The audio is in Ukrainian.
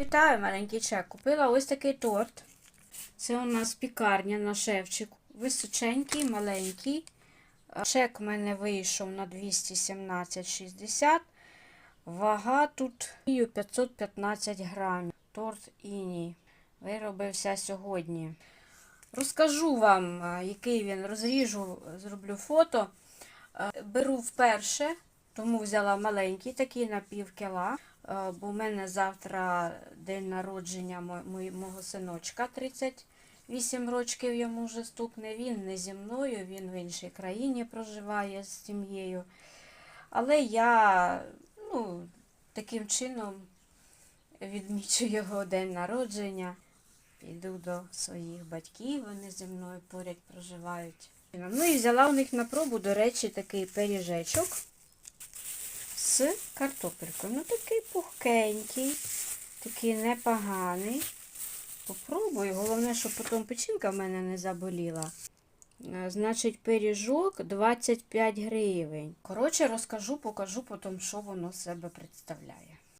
Вітаю, маленький чек. Купила ось такий торт. Це у нас пікарня на шевчику. Височенький, маленький. А Чек в мене вийшов на 217,60. Вага тут 515 грамів. Торт іній. Виробився сьогодні. Розкажу вам, який він розріжу, зроблю фото. Е, Беру вперше, тому взяла маленький такий на пів кіла, е, бо в мене завтра день народження мого синочка 38 років йому вже стукне. Він не зі мною, він в іншій країні проживає з сім'єю. Але я ну, таким чином відмічу його день народження. Піду до своїх батьків, вони зі мною поряд проживають. Ну і взяла у них на пробу, до речі, такий пиріжечок з картопелькою. Ну такий пухкенький, такий непоганий. Попробую. Головне, щоб потім печінка в мене не заболіла. Е, Значить, пиріжок 25 гривень. Коротше, розкажу, покажу потім, що воно з себе представляє.